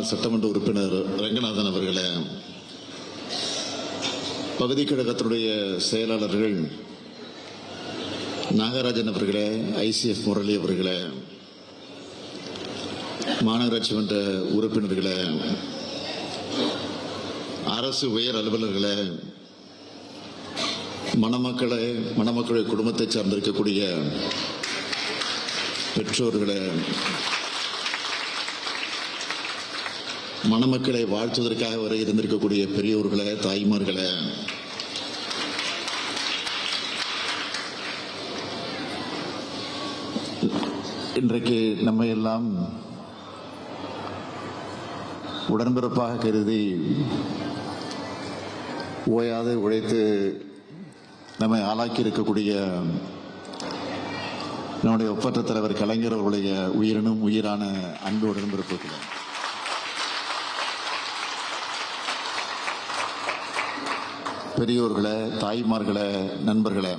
முன்னாள் சட்டமன்ற உறுப்பினர் ரங்கநாதன் அவர்களே பகுதி கழகத்தினுடைய செயலாளர்கள் நாகராஜன் அவர்களே ஐசிஎஃப் முரளி அவர்களே மாநகராட்சி மன்ற உறுப்பினர்களே அரசு உயர் அலுவலர்களே மணமக்களை மணமக்களுடைய குடும்பத்தை சார்ந்திருக்கக்கூடிய பெற்றோர்களே மணமக்களை வாழ்த்துவதற்காக வர இருந்திருக்கக்கூடிய பெரியோர்களை தாய்மார்களை. இன்றைக்கு நம்ம எல்லாம் உடன்பிறப்பாக கருதி ஓயாது உழைத்து நம்மை ஆளாக்கி இருக்கக்கூடிய நம்முடைய ஒப்பற்ற தலைவர் கலைஞர் அவர்களுடைய உயிரினும் உயிரான அன்பு உடன்பிறப்புகள். பெரியோர்களை தாய்மார்களை நண்பர்களை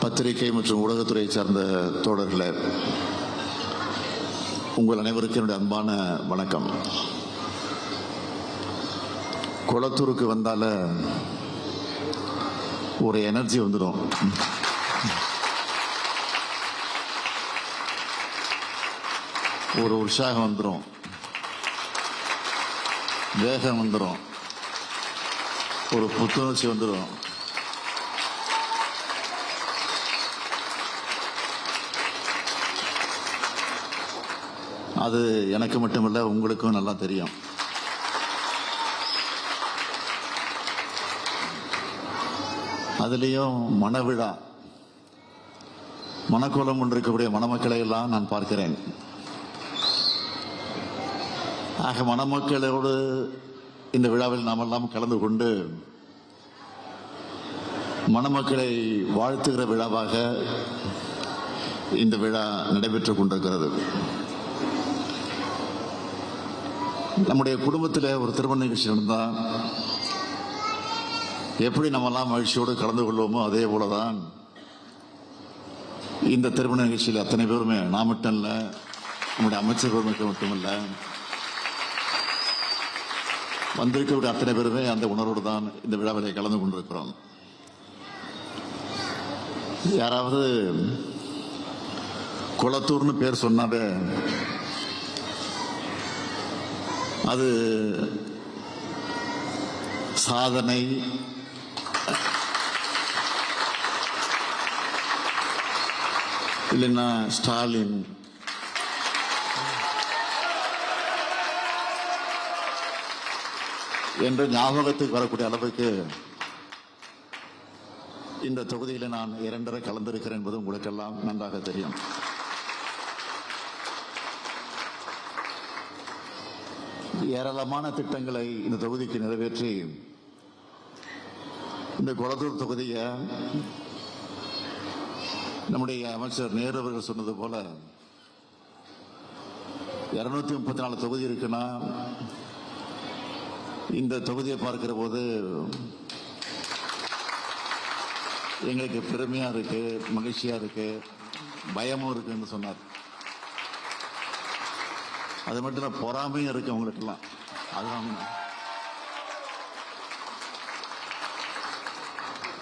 பத்திரிகை மற்றும் ஊடகத்துறையை சார்ந்த தோழர்களே உங்கள் அனைவருக்கும் என்னுடைய அன்பான வணக்கம். குளத்தூருக்கு வந்தால ஒரு எனர்ஜி வந்துடும். ஒரு உற்சாகம் வந்துடும் வேகம் வந்துடும் ஒரு புத்துணர்ச்சி வந்துடும் அது எனக்கு மட்டுமல்ல உங்களுக்கும் நல்லா தெரியும். அதுலேயும் மணவிழா மனக்கோலம் கொண்டிருக்கக்கூடிய மணமக்களை எல்லாம் நான் பார்க்கிறேன். ஆக மணமக்களோடு இந்த விழாவில் நாம் எல்லாம் கலந்து கொண்டு மணமக்களை வாழ்த்துகிற விழாவாக இந்த விழா நடைபெற்றுக் கொண்டிருக்கிறது. நம்முடைய குடும்பத்தில் ஒரு திருமண நிகழ்ச்சி நடந்தால் எப்படி நம்மெல்லாம் மகிழ்ச்சியோடு கலந்து கொள்வோமோ அதே போலதான் இந்த திருமண நிகழ்ச்சியில் அத்தனை பேருமே நான் மட்டும் இல்லை நம்முடைய அமைச்சர் பெருமைக்கு மட்டுமல்ல வந்திருக்கக்கூடிய அத்தனை பேருமே அந்த உணர்வோடு தான் இந்த விழாவிலே கலந்து கொண்டிருக்கிறோம். யாராவது குளத்தூர்னு பேர் சொன்னாவே அது சாதனை. இல்லைன்னா ஸ்டாலின். என்று ஞாபகத்துக்கு வரக்கூடிய அளவுக்கு இந்த தொகுதியில் நான் இரண்டரை கலந்திருக்கிறேன் என்பது உங்களுக்கெல்லாம் நன்றாக தெரியும். ஏராளமான திட்டங்களை இந்த தொகுதிக்கு நிறைவேற்றி இந்த குளத்தூர் தொகுதியை நம்முடைய அமைச்சர் நேரு அவர்கள் சொன்னது போல இருநூத்தி முப்பத்தி நாலு தொகுதி இருக்குன்னா இந்த தொகுதியை பார்க்கிற போது எங்களுக்கு பெருமையா இருக்கு மகிழ்ச்சியா இருக்கு பயமும் இருக்குன்னு சொன்னார். அது மட்டும் இல்ல பொறாமையும் இருக்கு அவங்களுக்கெல்லாம் அதுதான்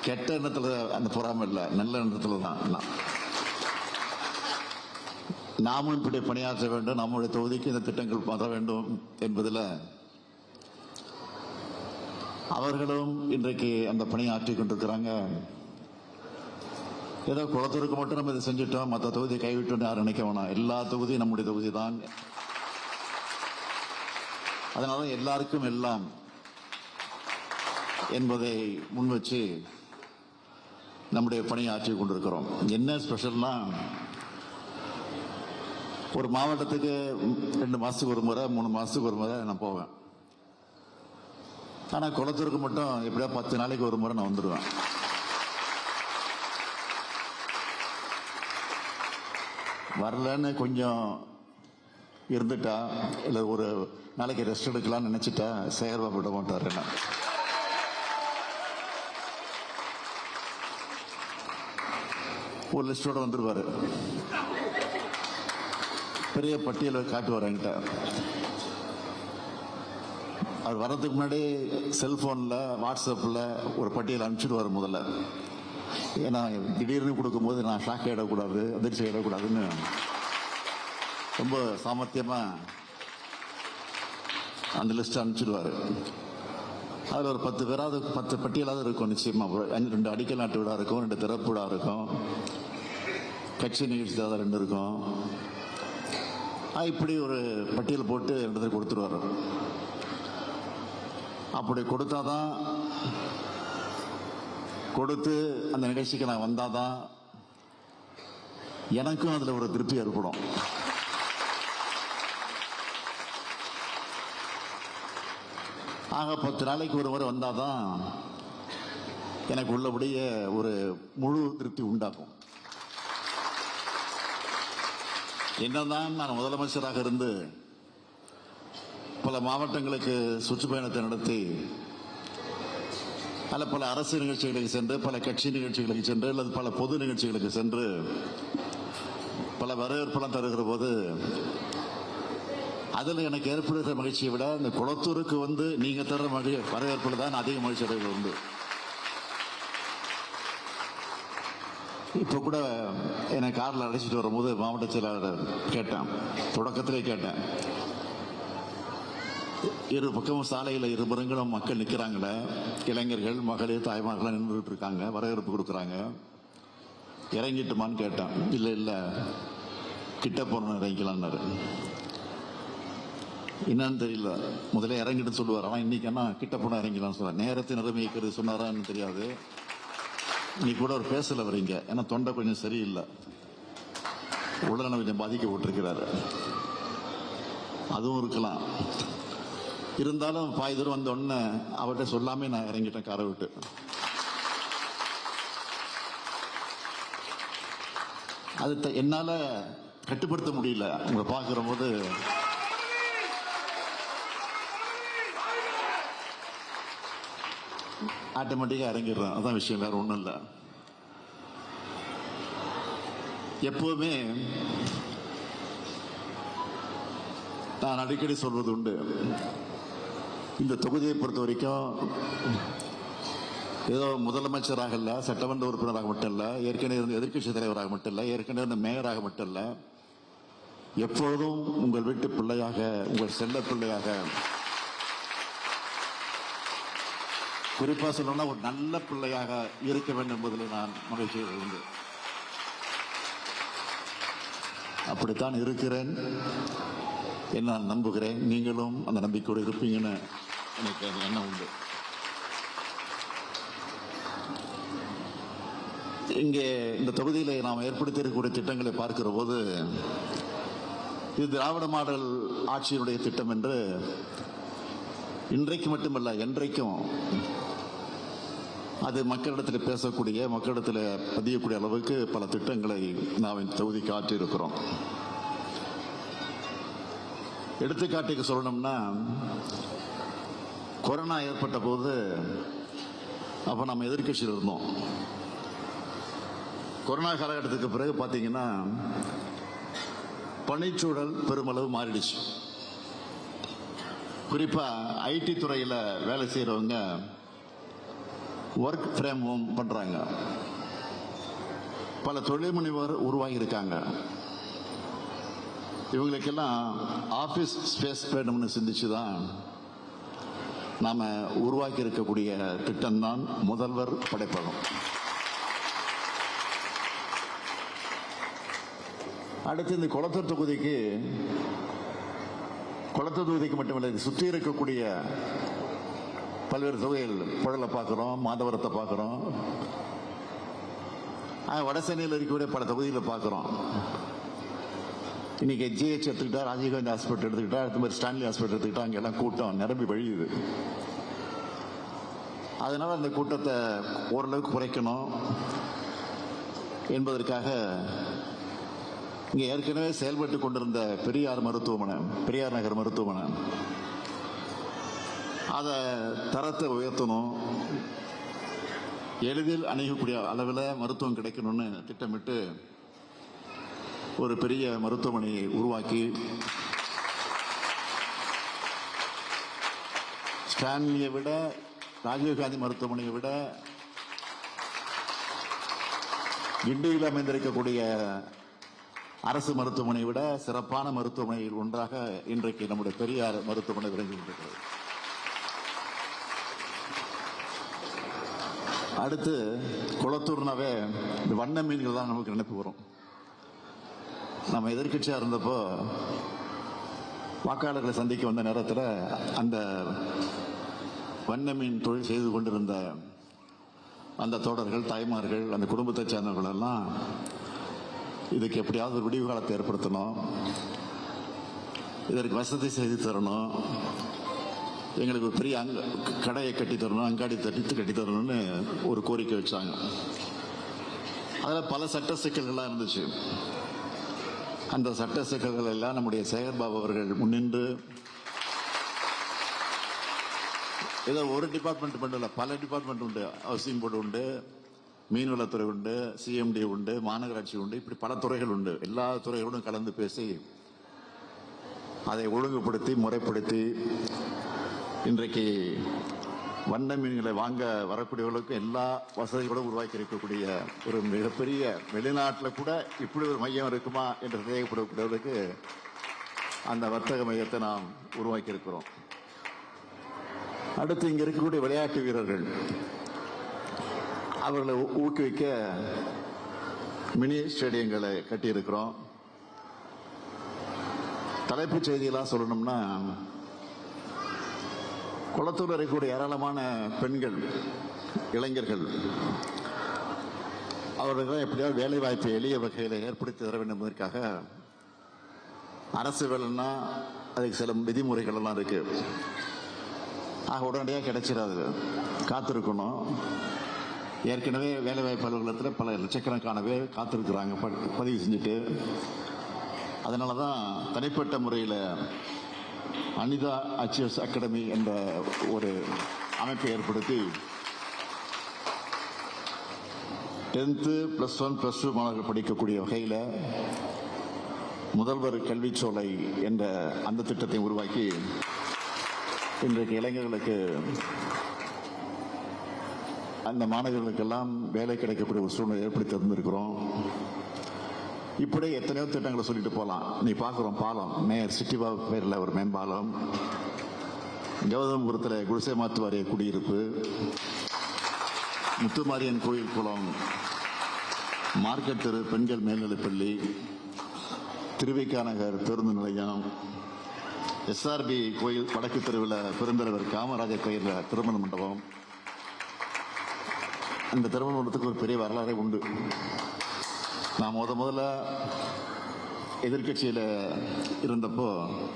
கெட்ட எண்ணத்துல அந்த பொறாமை இல்லை நல்ல எண்ணத்துல தான். எல்லாம். நாமும் இப்படி பணியாற்ற வேண்டும் நம்முடைய தொகுதிக்கு இந்த திட்டங்கள் வர வேண்டும் என்பதில் அவர்களும் இன்றைக்கு அந்த பணியை ஆற்றிக் கொண்டிருக்கிறாங்க. ஏதோ குளத்தூருக்கு மட்டும் நம்ம இதை செஞ்சுட்டோம் மற்ற தொகுதியை கைவிட்டோம்னு யாரும் நினைக்க வேணாம். எல்லா தொகுதியும் நம்முடைய தொகுதி தான். அதனால எல்லாருக்கும் எல்லாம் என்பதை முன் வச்சு நம்முடைய பணியை ஆற்றி கொண்டிருக்கிறோம். என்ன ஸ்பெஷல்னா ஒரு மாவட்டத்துக்கு ரெண்டு மாசத்துக்கு ஒரு முறை மூணு மாசத்துக்கு ஒரு முறை நான் போவேன். ஆனால் குளத்தூருக்கு மட்டும் எப்படியா பத்து நாளைக்கு ஒரு முறை நான் வந்துடுவேன். வரலன்னு கொஞ்சம் இருந்துட்டா இல்லை ஒரு நாளைக்கு ரெஸ்ட் எடுக்கலாம்னு நினைச்சிட்டா சேகர்வா விட மாட்டார் என்ன? ஒரு லிஸ்டோட வந்துருவாரு. பெரிய பட்டியலை காட்டுவார் என்கிட்ட. அவர் வர்றதுக்கு முன்னாடி செல்ஃபோனில் வாட்ஸ்அப்பில் ஒரு பட்டியல் அனுப்பிச்சிடுவார் முதல்ல. ஏன்னா திடீர்னு கொடுக்கும்போது நான் ஷாக் ஆகிடக்கூடாது அதிர்ச்சி ஆகிடக்கூடாதுன்னு ரொம்ப சாமர்த்தியமாக அந்த லிஸ்ட் அனுப்பிச்சிடுவார் அதில் ஒரு பத்து பேராவது பத்து பட்டியலாவது இருக்கும் நிச்சயமா. அஞ்சு- ரெண்டு அடிக்கல் நாட்டு விழா இருக்கும் ரெண்டு திறப்பு விழா இருக்கும். கட்சி நிகழ்ச்சி ஏதாவது ரெண்டு இருக்கும். இப்படி ஒரு பட்டியல் போட்டு இடத்துல கொடுத்துருவாரு. அப்படி கொடுத்தாதான் கொடுத்து அந்த நிகழ்ச்சிக்கு நான் வந்தாதான் எனக்கும் அதுல ஒரு திருப்தி ஏற்படும். ஆக பத்து நாளைக்கு ஒரு முறை வந்தாதான் எனக்கு உள்ளபடியே ஒரு முழு திருப்தி உண்டாகும். என்னதான் நான் முதலமைச்சராக இருந்து பல மாவட்டங்களுக்கு சுற்றுப்பயணத்தை நடத்தி அல்ல பல அரசு நிகழ்ச்சிகளுக்கு சென்று பல கட்சி நிகழ்ச்சிகளுக்கு சென்று அல்லது பல பொது நிகழ்ச்சிகளுக்கு சென்று பல வரவேற்பெல்லாம் தருகிற போது அதில் எனக்கு ஏற்படுகிற மகிழ்ச்சியை விட இந்த குளத்தூருக்கு வந்து நீங்கள் தர்ற மகி வரவேற்பில் தான் அதிக மகிழ்ச்சி அடைவது உண்டு. இப்போ கூட என்னை காரில் அழைச்சிட்டு வரும்போது மாவட்ட செயலாளர் கேட்டேன். தொடக்கத்திலே கேட்டேன். இரு பக்கமும் சாலையில் இருபுறங்களும் மக்கள் நிற்கிறாங்களே இளைஞர்கள் மகளிர் தாய்மார்கள்லாம் நின்றுட்டு இருக்காங்க வரவேற்பு கொடுக்குறாங்க. இறங்கிட்டுமான்னு கேட்டேன். இல்லை இல்லை. கிட்ட போன இறங்கிக்கலான்னாரு. என்னன்னு தெரியல. முதல்ல இறங்கிட்டு சொல்லுவார். ஆனால் இன்னைக்கு என்ன? கிட்ட போனால் இறங்கிக்கலாம்னு சொல்லுவார் நேரத்தை நிர்ணயிக்கிறது சொன்னாரான்னு தெரியாது. இன்னைக்கு கூட அவர் பேசல வரீங்க ஏன்னா தொண்டை கொஞ்சம் சரியில்லை. உடல்நலம் கொஞ்சம் பாதிக்கப்பட்டிருக்கிறாரு. அதுவும் இருக்கலாம். இருந்தாலும் பாய் தூரம் வந்த உடனே அவர்கிட்ட சொல்லாமே நான் இறங்கிட்டேன் காரை விட்டு. அது த- என்னால கட்டுப்படுத்த முடியல. உங்களை பார்க்கிற போது ஆட்டோமேட்டிக்கா இறங்கிடுறேன். அதான் விஷயம் வேற ஒண்ணும் இல்லை. எப்பவுமே நான் அடிக்கடி சொல்வது உண்டு. இந்த தொகுதியை பொறுத்த வரைக்கும் ஏதோ முதலமைச்சராக இல்ல சட்டமன்ற உறுப்பினராக மட்டும் இல்ல ஏற்கனவே இருந்த எதிர்க்கட்சி தலைவராக மட்டும் இல்ல ஏற்கனவே இருந்த மேயராக மட்டும் இல்ல எப்பொழுதும் உங்கள் வீட்டு பிள்ளையாக உங்கள் செல்ல பிள்ளையாக குறிப்பா சொல்லணும்னா ஒரு நல்ல பிள்ளையாக இருக்க வேண்டும் என்பதில் நான் மகிழ்ச்சி உண்டு அப்படித்தான் இருக்கிறேன். நான் நம்புகிறேன். நீங்களும் அந்த நம்பிக்கையோடு இருப்பீங்கன்னு எனக்கு அது எண்ணம் உண்டு. இங்கே இந்த தொகுதியில் நாம் ஏற்படுத்தியிருக்கக்கூடிய திட்டங்களை பார்க்கிற போது இது திராவிட மாடல் ஆட்சியினுடைய திட்டம் என்று இன்றைக்கு மட்டுமல்ல என்றைக்கும் அது மக்களிடத்தில் பேசக்கூடிய மக்களிடத்தில் பதியக்கூடிய அளவுக்கு பல திட்டங்களை நாம் இந்த தொகுதிக்கு ஆற்றியிருக்கிறோம். எடுத்துக்காட்டுக்கு சொல்லணும்னா கொரோனா ஏற்பட்ட போது அப்போ நம்ம எதிர்க்கட்சியில் இருந்தோம். கொரோனா காலகட்டத்துக்கு பிறகு பார்த்தீங்கன்னா பணிச்சூழல் பெருமளவு மாறிடுச்சு. குறிப்பாக ஐடி துறையில் வேலை செய்கிறவங்க ஒர்க் ஃப்ரேம் ஹோம் பண்ணுறாங்க பல தொழில் முனைவர் உருவாகியிருக்காங்க. இருக்காங்க இவங்களுக்கெல்லாம் ஆஃபீஸ் ஸ்பேஸ் வேணும்னு சிந்திச்சு தான் நாம் உருவாக்கி இருக்கக்கூடிய திட்டம்தான் முதல்வர் படைப்பகம். அடுத்து இந்த குளத்தூர் தொகுதிக்கு குளத்தூர் தொகுதிக்கு மட்டுமில்லை சுற்றி இருக்கக்கூடிய பல்வேறு தொகுதிகள் புழலை பார்க்குறோம் மாதவரத்தை பார்க்குறோம். வடசென்னையில் இருக்கக்கூடிய பல தொகுதிகளை பார்க்குறோம். இன்னைக்கு ஜிஹெச் எடுத்துக்கிட்டா ராஜீவ்காந்தி ஹாஸ்பிட்டல் எடுத்துக்கிட்டா அடுத்த மாதிரி ஸ்டான்லி ஹாஸ்பிட்டல் எடுத்துக்கிட்டா அங்கெல்லாம் கூட்டம் நிரம்பி வழியுது. அதனால் அந்த கூட்டத்தை ஓரளவுக்கு குறைக்கணும் என்பதற்காக இங்கே ஏற்கனவே செயல்பட்டு கொண்டிருந்த பெரியார் மருத்துவமனை பெரியார் நகர் மருத்துவமனை. அதை தரத்தை உயர்த்தணும். எளிதில் அணுகக்கூடிய அளவில் மருத்துவம் கிடைக்கணும்னு திட்டமிட்டு ஒரு பெரிய மருத்துவமனையை உருவாக்கி ஸ்டான்லியை விட ராஜீவ்காந்தி மருத்துவமனையை விட கிண்டியில் அமைந்திருக்கக்கூடிய அரசு மருத்துவமனையை விட சிறப்பான மருத்துவமனையில் ஒன்றாக இன்றைக்கு நம்முடைய பெரியார் மருத்துவமனை விளங்கி கொண்டிருக்கிறது. அடுத்து குளத்தூர்னாவே இந்த வண்ண மீன்கள் தான் நமக்கு நினைப்பு வரும். நம்ம எதிர்க்கட்சியா இருந்தப்போ வாக்காளர்களை சந்திக்க வந்த நேரத்தில் அந்த வண்ணமீன் தொழில் செய்து கொண்டிருந்த அந்த தோடர்கள் தாய்மார்கள் அந்த குடும்பத்தை சேர்ந்தவர்கள் எல்லாம் இதுக்கு எப்படியாவது ஒரு விடிவு காலத்தை ஏற்படுத்தணும். இதற்கு வசதி செய்து தரணும். எங்களுக்கு ஒரு பெரிய அங்க கடையை கட்டி தரணும் அங்காடி தட்டி கட்டி தரணும்னு ஒரு கோரிக்கை வச்சாங்க. அதில் பல சட்ட சிக்கல்கள்லாம் இருந்துச்சு. அந்த சட்ட சிக்கல்கள் எல்லாம் நம்முடைய சேகர்பாபு அவர்கள் முன்னின்று ஏதோ ஒரு டிபார்ட்மெண்ட் மட்டும் இல்லை பல டிபார்ட்மெண்ட் உண்டு. ஹவுசிங் போர்டு உண்டு மீன்வளத்துறை உண்டு சிஎம்டி உண்டு மாநகராட்சி உண்டு இப்படி பல துறைகள் உண்டு. எல்லா துறைகளோடும் கலந்து பேசி அதை ஒழுங்குபடுத்தி முறைப்படுத்தி இன்றைக்கு வண்ண மீன்களை வாங்க வரக்கூடியவர்களுக்கும் எல்லா வசதிகளும் உருவாக்கி இருக்கக்கூடிய ஒரு மிகப்பெரிய வெளிநாட்டில் கூட இப்படி ஒரு மையம் இருக்குமா என்று சந்தேகப்படக்கூடியவர்களுக்கு அந்த வர்த்தக மையத்தை நாம் உருவாக்கி இருக்கிறோம். அடுத்து இங்க இருக்கக்கூடிய விளையாட்டு வீரர்கள். அவர்களை ஊ- ஊக்குவிக்க மினி ஸ்டேடியங்களை கட்டியிருக்கிறோம். தலைப்புச் செய்தியெல்லாம் சொல்லணும்னா குளத்தூர் இருக்கக்கூடிய ஏராளமான பெண்கள் இளைஞர்கள். அவர்களுக்கு எப்படியாவது வேலை வாய்ப்பை எளிய வகையில் ஏற்படுத்தி தர வேண்டும் என்பதற்காக அரசு வேலைன்னா அதுக்கு சில விதிமுறைகள் எல்லாம் இருக்கு. ஆக உடனடியாக கிடைச்சிடாது. காத்திருக்கணும். ஏற்கனவே வேலைவாய்ப்பு அலுவலகத்தில் பல லட்சக்கணக்கான பேர் காத்திருக்கிறாங்க ப- பதிவு செஞ்சுட்டு. அதனால தான் தனிப்பட்ட முறையில் அனிதா அச்சியர்ஸ் அகாடமி என்ற ஒரு அமைப்பை ஏற்படுத்தி tenth plus one plus two மாணவர்கள் படிக்கக்கூடிய வகையில் முதல்வர் கல்விச்சோலை என்ற அந்த திட்டத்தை உருவாக்கி இன்றைக்கு இளைஞர்களுக்கு அந்த மாணவர்களுக்கெல்லாம் வேலை கிடைக்கக்கூடிய ஒரு சூழ்நிலை ஏற்படுத்தி தந்திருக்கிறோம். இப்படியே எத்தனையோ திட்டங்களை சொல்லிட்டு போகலாம் நீ பார்க்குறோம் பாலம். மேயர் சிட்டிபாபு பேரில் ஒரு மேம்பாலம். கௌதமபுரத்தில் குடிசை மாத்து வாரிய குடியிருப்பு. முத்துமாரியன் கோயில் குளம். மார்க்கெட் தெரு பெண்கள் மேல்நிலைப்பள்ளி திருவிக்கா நகர் பேருந்து நிலையம். எஸ்ஆர்பி கோயில் வடக்கு தெருவில் பெருந்தலைவர் காமராஜர் கோயிலில் திருமண மண்டபம். அந்த திருமண மண்டபத்துக்கு ஒரு பெரிய வரலாறே உண்டு. நான் முத முதல்ல எதிர்க்கட்சியில் இருந்தப்போ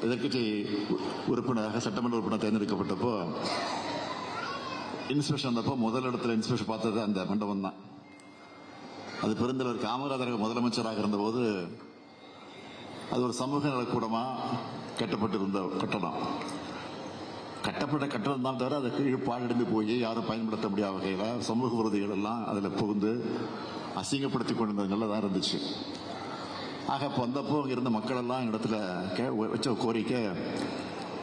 எதிர்க்கட்சி உறுப்பினராக சட்டமன்ற உறுப்பினர் தேர்ந்தெடுக்கப்பட்டப்போ இன்ஸ்பெக்ஷன் வந்தப்போ முதல் இடத்துல இன்ஸ்பெக்ஷன் பார்த்தது அந்த மண்டபம் தான். அது பெருந்தலைவர் காமராஜர் முதலமைச்சராக இருந்தபோது அது ஒரு சமூக நலக்கூடமா கட்டப்பட்டிருந்த கட்டடம். கட்டப்பட்ட கட்டடம் தான் தவிர அதுக்கு கீழ் பாழடைந்து போய் யாரும் பயன்படுத்த முடியாத வகையில் சமூக விரோதிகள் எல்லாம் அதில் புகுந்து அசிங்கப்படுத்தி கொண்டிருந்தது நல்லதாக இருந்துச்சு. ஆக இப்போ வந்தப்போ அங்கே இருந்த மக்களெல்லாம் இடத்துல கே வச்ச கோரிக்கை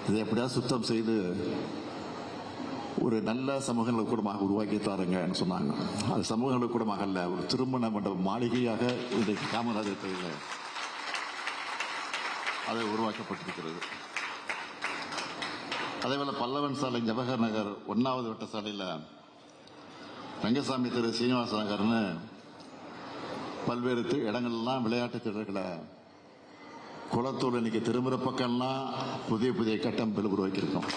இதை எப்படியாவது சுத்தம் செய்து ஒரு நல்ல சமூக நலக்கூடமாக உருவாக்கி தாருங்கன்னு சொன்னாங்க. அது சமூக நலக்கூடமாக அல்ல ஒரு திருமண மண்டபம் மாளிகையாக இன்றைக்கு காமராஜர் கோயிலில் அதை உருவாக்கப்பட்டிருக்கிறது. அதேபோல் பல்லவன் சாலை ஜவஹர் நகர் ஒன்றாவது வட்ட சாலையில் ரங்கசாமி திரு சீனிவாச நகர்னு பல்வேறு இடங்கள்லாம் விளையாட்டு திடல்களை குளத்தூர் இன்னைக்கு திரும்புற பக்கம்லாம் புதிய புதிய கட்டமைப்புகள் உருவாக்கியிருக்கோம்.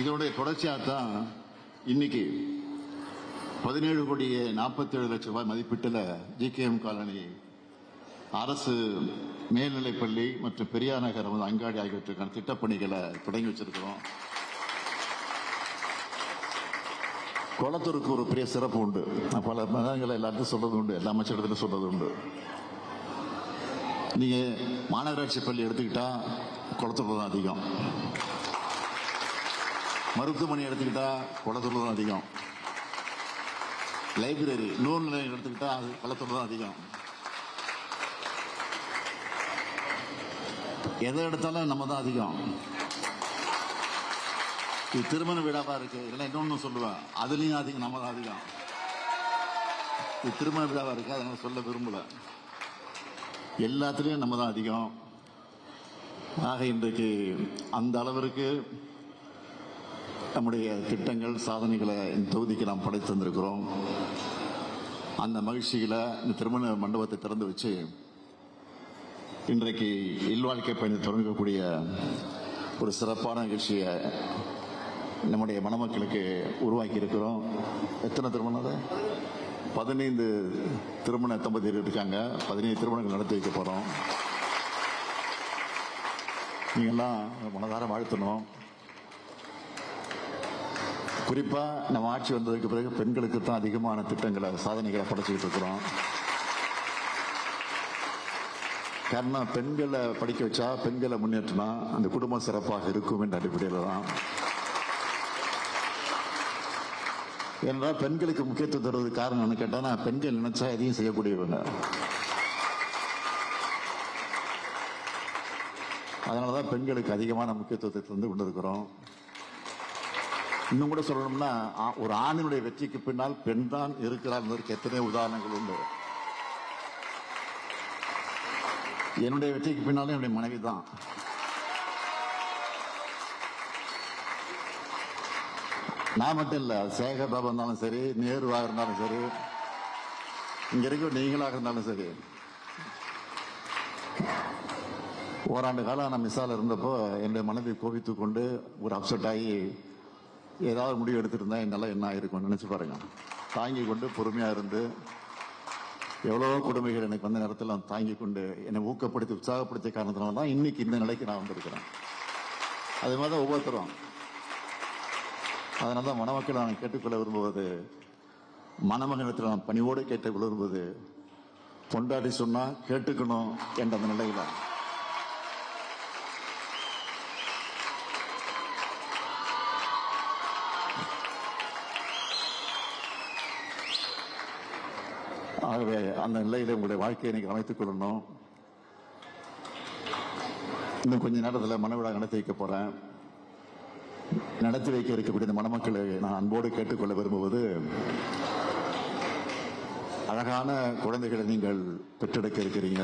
இதோடைய தொடர்ச்சியாக தான் இன்னைக்கு பதினேழு கோடியே நாற்பத்தேழு லட்சம் ரூபாய் மதிப்பீட்டில் ஜிகேஎம் காலனி அரசு மேல்நிலைப்பள்ளி மற்றும் பெரியார் நகர் வந்து அங்காடி ஆகியவற்றுக்கான திட்டப்பணிகளை தொடங்கி வச்சிருக்கிறோம். குளத்தூருக்கு ஒரு பெரிய சிறப்பு உண்டு. நான் பல மதங்களை எல்லாத்தையும் சொல்றது உண்டு எல்லா அமைச்சரிடத்திலும் சொல்றது உண்டு. நீங்க மாநகராட்சி பள்ளி எடுத்துக்கிட்டா குளத்தூர்ல தான் அதிகம். மருத்துவமனை எடுத்துக்கிட்டா குளத்தூர்ல தான் அதிகம். லைப்ரரி நூல் நிலையம் எடுத்துக்கிட்டா அது களத்தோடு தான் அதிகம். எதை எடுத்தாலும் நம்ம தான் அதிகம். இது திருமண வீடாவா இருக்கு? இதெல்லாம் இன்னொன்னு சொல்லுவேன். அதுலயும் அதிகம் நம்ம தான். அதிகம் இது திருமண விழாவா இருக்கு? அதனால சொல்ல விரும்பல. எல்லாத்துலயும் நம்ம தான் அதிகம். ஆக இன்றைக்கு அந்த அளவிற்கு நம்முடைய திட்டங்கள் சாதனைகளை இந்த தொகுதிக்கு நாம் படைத்து வந்திருக்கிறோம் அந்த மகிழ்ச்சியில் இந்த திருமண மண்டபத்தை திறந்து வச்சு இன்றைக்கு இல்வாழ்க்கை பயணத்தை தொடங்கக்கூடிய ஒரு சிறப்பான நிகழ்ச்சியை நம்முடைய மணமக்களுக்கு உருவாக்கி இருக்கிறோம் எத்தனை திருமணம் அது? பதினைந்து திருமண தம்பதியர் இருக்காங்க. பதினைந்து திருமணங்கள் நடத்தி வைக்க போகிறோம் நீங்கள்லாம் மனதார வாழ்த்தணும். குறிப்பாக நம்ம ஆட்சி வந்ததுக்கு பிறகு பெண்களுக்கு தான் அதிகமான திட்டங்களை சாதனைகளை படைச்சிக்கிட்டு இருக்கிறோம். காரணம் பெண்களை படிக்க வச்சா பெண்களை முன்னேற்றினா அந்த குடும்பம் சிறப்பாக இருக்கும் என்ற அடிப்படையில் தான் என்றால் பெண்களுக்கு முக்கியத்துவம் தருவது காரணம் என்ன நான் பெண்கள் நினைச்சா எதையும் செய்யக்கூடியவங்க. அதனாலதான் பெண்களுக்கு அதிகமான முக்கியத்துவத்தை தந்து கொண்டிருக்கிறோம். இன்னும் கூட சொல்லணும்னா ஆ- ஒரு ஆணினுடைய வெற்றிக்கு பின்னால் பெண் தான் இருக்கிறார் என்பதற்கு எத்தனை உதாரணங்கள் உண்டு. என்னுடைய வெற்றிக்கு பின்னாலும் என்னுடைய மனைவி தான். நான் மட்டும் இல்லை சேகர் பாபா இருந்தாலும் சரி நேருவாக இருந்தாலும் சரி இங்க இருக்க நீங்களாக இருந்தாலும் சரி. ஓராண்டு காலம் நான் மிஸ்ஸால் இருந்தப்போ என்னுடைய மனதை கோபித்து கொண்டு ஒரு அப்செட் ஆகி ஏதாவது முடிவு எடுத்திருந்தா என்னால் என்ன ஆயிருக்கும் நினச்சி பாருங்க. தாங்கி கொண்டு பொறுமையாக இருந்து எவ்வளவோ கொடுமைகள் எனக்கு வந்த நேரத்தில் நான் தாங்கி கொண்டு என்னை ஊக்கப்படுத்தி உற்சாகப்படுத்திய காரணத்தினால தான் இன்னைக்கு இந்த நிலைக்கு நான் வந்திருக்கிறேன். அதே மாதிரி தான் ஒவ்வொருத்தரும். அதனால தான் மணமக்கள் நான் கேட்டுக்கொள்ள விரும்புவது மணமகனத்தில் நான் பணிவோடு கேட்டு விரும்புவது பொண்டாட்டி சொன்னா கேட்டுக்கணும் என்ற அந்த நிலையில. ஆகவே அந்த நிலையில உங்களுடைய வாழ்க்கையை நீங்க அமைத்துக் கொள்ளணும். இன்னும் கொஞ்ச நேரத்தில் மனவிழா நடத்தி வைக்க போறேன். நடத்தி வைக்க இருக்கக்கூடிய இந்த மணமக்களை நான் அன்போடு கேட்டுக்கொள்ள விரும்புவது அழகான குழந்தைகளை நீங்கள் பெற்றெடுக்க இருக்கிறீங்க.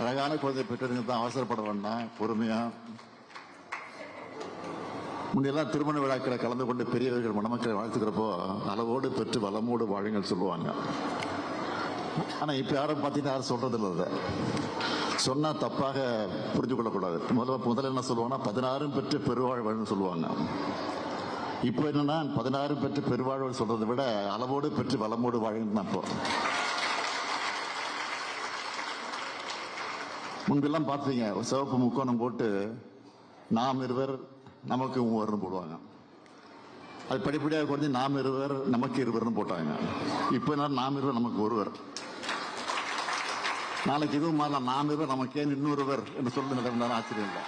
அழகான குழந்தை பெற்றெடுங்க தான் அவசரப்பட வேண்டாம் பொறுமையா. முன்னெல்லாம் திருமண விழாக்களை கலந்து கொண்டு பெரியவர்கள் மணமக்களை வாழ்த்துக்கிறப்போ அளவோடு பெற்று வளமோடு வாழுங்கள் சொல்லுவாங்க. ஆனா இப்ப யாரும் பார்த்தீங்கன்னா யாரும் சொல்றது சொன்னால் சொன்னா தப்பாக புரிஞ்சு கொள்ளக்கூடாது முதல்ல முதல்ல என்ன சொல்லுவாங்கன்னா பதினாறும் பெற்று பெருவாழ்வன்னு சொல்லுவாங்க. இப்போ என்னன்னா பதினாறும் பெற்று பெருவாழ்வு சொல்றதை விட அளவோடு பெற்று வளமோடு வாழுன்னு அப்போ முன்பெல்லாம் பார்த்தீங்க ஒரு சிவப்பு முக்கோணம் போட்டு நாம் இருவர் நமக்கு மூவர்னு போடுவாங்க. அது படிப்படியாக குறைஞ்சி நாம் இருவர் நமக்கு இருவர்னு போட்டாங்க. இப்போ என்ன நாம் இருவர் நமக்கு ஒருவர். நாளைக்கு இதுவும் மாறலாம் நாம் இருவர் நமக்கு ஏன் இன்னொருவர் என்று சொல்லி நடந்தாலும் ஆச்சரியம் இல்லை.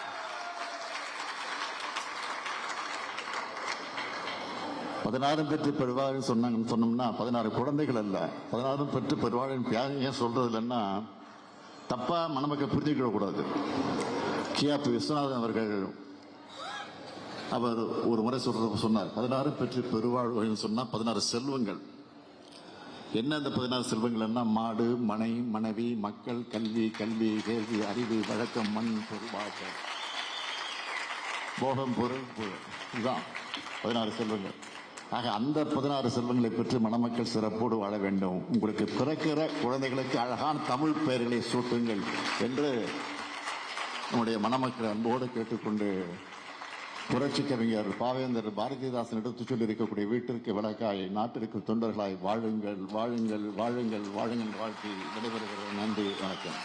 பதினாறும் பெற்று பெருவாழ்னு சொன்னாங்கன்னு சொன்னோம்னா பதினாறு குழந்தைகள் அல்ல. பதினாறும் பெற்று பெருவாழ்னு ஏன் ஏன் சொல்றது இல்லைன்னா தப்பா மணமக்கள் புரிஞ்சுக்கிட கூடாது. பி விஸ்வநாதன் அவர்கள் அவர் ஒரு முறை சொல்ற சொன்னார் பதினாறு பெற்று பெருவாழ்வுன்னு சொன்னா பதினாறு செல்வங்கள். என்ன அந்த பதினாறு செல்வங்கள்னா? மாடு மனை மனைவி மக்கள் கல்வி கல்வி கேள்வி அறிவு வழக்கம் மண் பொருளாக போகம் பொருள் இதுதான் பதினாறு செல்வங்கள். ஆக அந்த பதினாறு செல்வங்களை பெற்று மணமக்கள் சிறப்போடு வாழ வேண்டும். உங்களுக்கு பிறக்கிற குழந்தைகளுக்கு அழகான தமிழ் பெயர்களை சூட்டுங்கள் என்று நம்முடைய மணமக்கள் அன்போடு கேட்டுக்கொண்டு புரட்சி கவிஞர் பாவேந்தர் பாரதிதாசன் எடுத்துச் சொல்லியிருக்கக்கூடிய வீட்டிற்கு விளக்காய் நாட்டிற்கு தொண்டர்களாய் வாழுங்கள் வாழுங்கள் வாழுங்கள் வாழுங்கள் வாழ்த்தி விடைபெறுகிறது நன்றி வணக்கம்.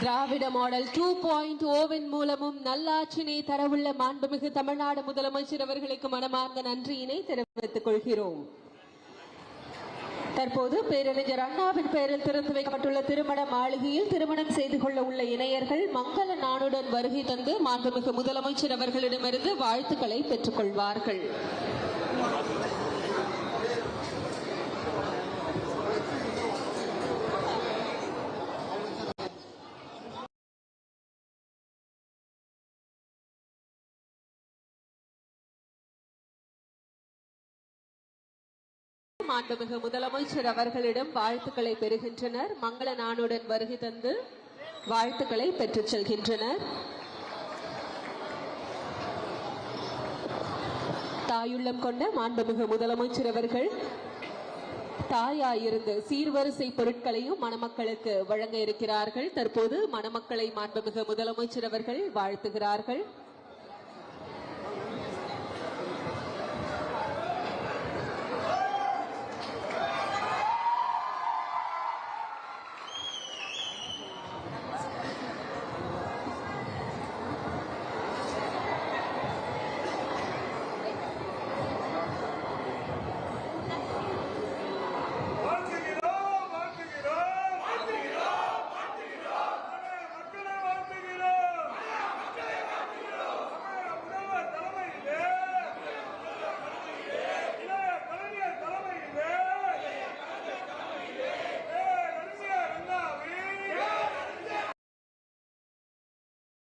திராவிட மாடல் டூ பாயிண்ட் ஓவின் மூலமும் நல்லாட்சினை தரவுள்ள மாண்புமிகு தமிழ்நாடு முதலமைச்சர் அவர்களுக்கு மனமார்ந்த நன்றியினை தெரிவித்துக் கொள்கிறோம். தற்போது பேரறிஞர் அண்ணாவின் பெயரில் திறந்து வைக்கப்பட்டுள்ள திருமண மாளிகையில் திருமணம் செய்து கொள்ள உள்ள இணையர்கள் மங்கள நாளுடன் வருகை தந்து மாண்புமிகு முதலமைச்சர் அவர்களிடமிருந்து வாழ்த்துக்களை பெற்றுக் மாண்புமிகு முதலமைச்சர் அவர்களிடம் வாழ்த்துக்களை பெறுகின்றனர். மங்கள நானுடன் வருகை தந்து வாழ்த்துக்களை பெற்றுச் செல்கின்றனர். தாயுள்ளம் கொண்ட மாண்புமிகு முதலமைச்சர் அவர்கள் தாயாயிருந்து சீர்வரிசை பொருட்களையும் மணமக்களுக்கு வழங்க இருக்கிறார்கள். தற்போது மணமக்களை மாண்புமிகு முதலமைச்சர் அவர்கள் வாழ்த்துகிறார்கள்.